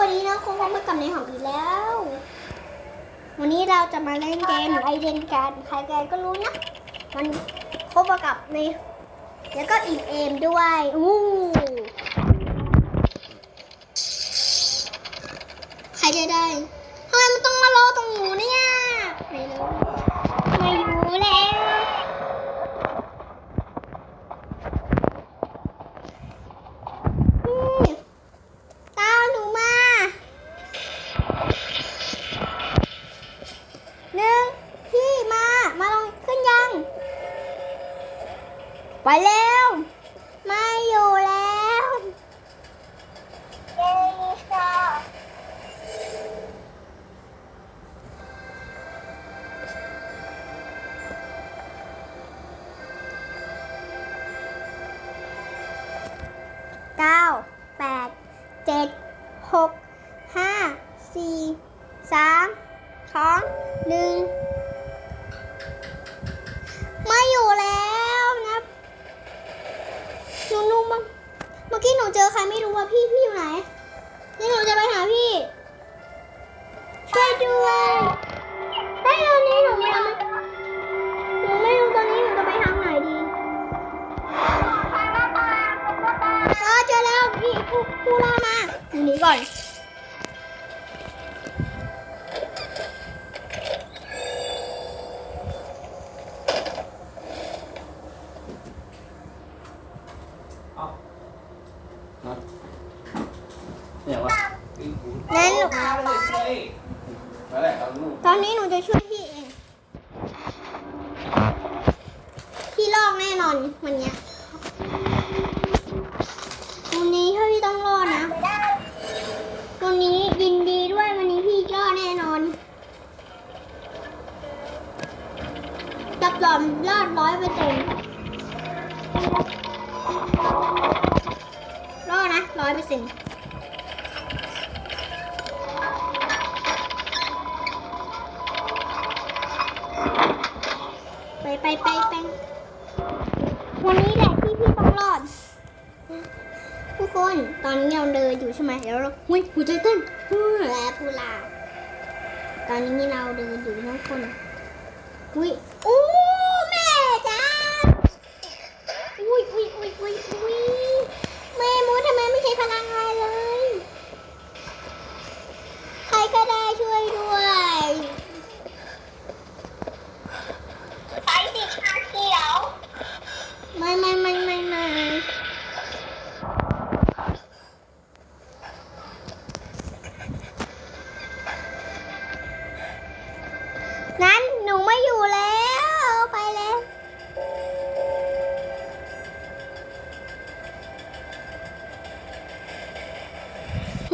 วันนี้นะคงพบกับในของอีกแล้ว วันนี้เราจะมาเล่นเกมไอเดนการใครๆก็รู้นะ มันคบกับใน แล้วก็อีกเอมด้วยอู้ เก้าแปดเจ็ดหกห้าสี่สามสองหนึ่งไม่อยู่แล้วนะหนูนุ่มเมื่อกี้หนูเจอใครไม่รู้ว่าพี่พี่อยู่ไหนนี่หนูจะไปหาพี่ ช่วยด้วย แล้วพี่ผู้ผู้ล่ามาอยู่นี้ก่อนเอาฮะเนี่ยวะงั้นหนูมาเลยสิมาแหละเอาลูกตอนนี้หนูจะช่วย รอดนะร้อยเปอร์เซ็นต์ไปไปไปไปวันนี้แหละที่พี่ต้องรอดทุกคนตอนนี้เราเดินอยู่ใช่ไหมเดี๋ยวเราหุ้ยหัวใจเต้นฮู้และพูลาตอนนี้เราเดินอยู่ทุกคนอุ้ย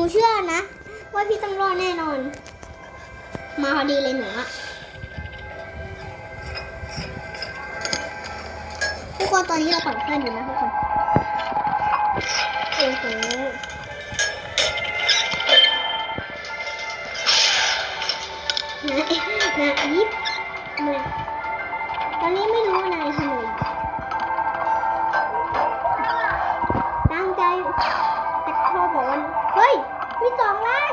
นูเชื่อนะ ว่าพี่ต้องรอดแน่นอน มาพอดีเลยหนูอะทุกคนตอนนี้เราปั่นเครื่องอยู่นะทุกคนโอ้โหนะนะยิบนตอนนี้ไม่รู้นายทำอะไรอยู่ตั้งใจ มีสองล้านง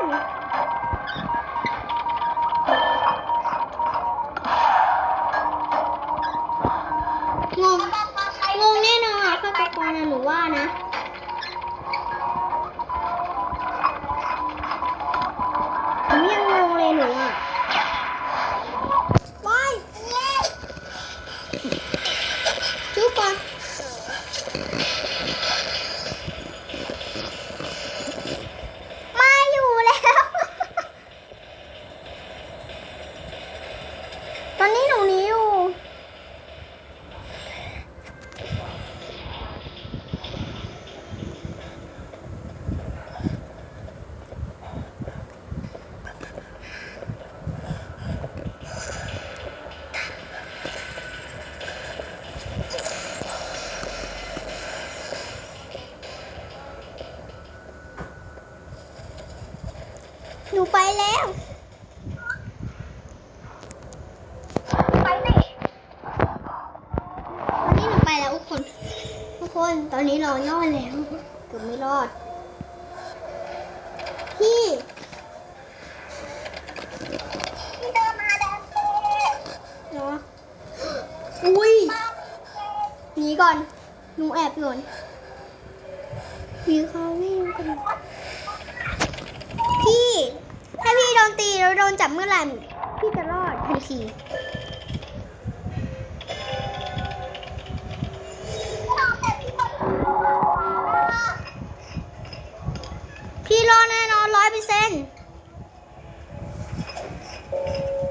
ตอนนี้หนูห ตอนนี้เรารอดแล้วเกือบไม่รอด พี่พี่เดินมาแล้วเนาะอุ้ยหนีก่อนหนูแอบก่อนมีเขาไม่รู้กันพี่ ถ้าพี่โดนตีแล้วโดนจับเมื่อไหร่พี่จะรอดทันที รอดแน่นอนร้อยเปอร์เซ็นต์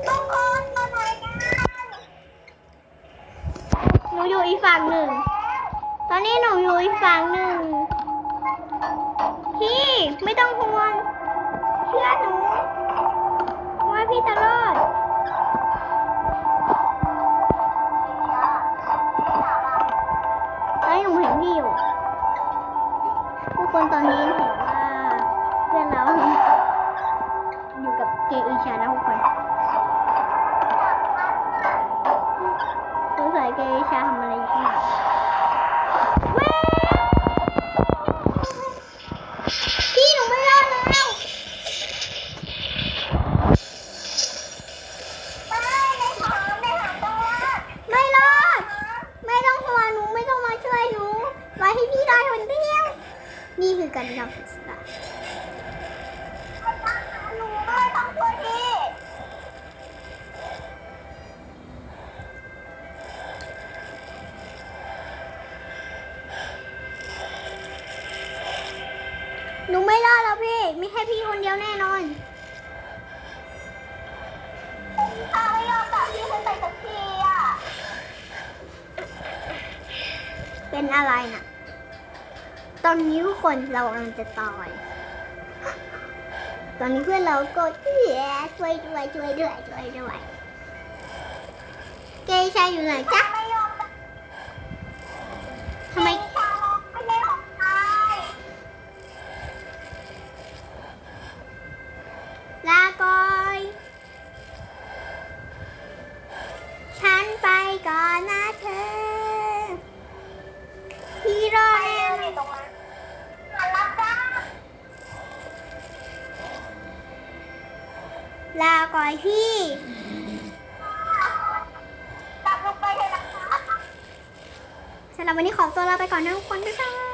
ทุกคนมาหน่อยกันหนูอยู่อีกฝั่งหนึ่ง ตอนนี้หนูอยู่อีกฝั่งหนึ่ง พี่ไม่ต้องห่วง เชื่อหนู ไม่รอดแล้วพี่ไม่ใช่พี่คนเดียวแน่นอนถ้าไม่ยอมจับพี่ขึ้นไปสักทีอะ เป็นอะไรน่ะ ตอนนี้ทุกคนเรากำลังจะตาย ตอนนี้เพื่อนเราก็แย่ช่วยด้วยช่วยด้วยช่วยด้วย เกย์ชายอยู่ไหนจ๊ะ ลาก่อยพี่กลงไปเถอะนะสำหรับวันนี้ขอตัวลาไปก่อนนะทุกคนบ๊ายบาย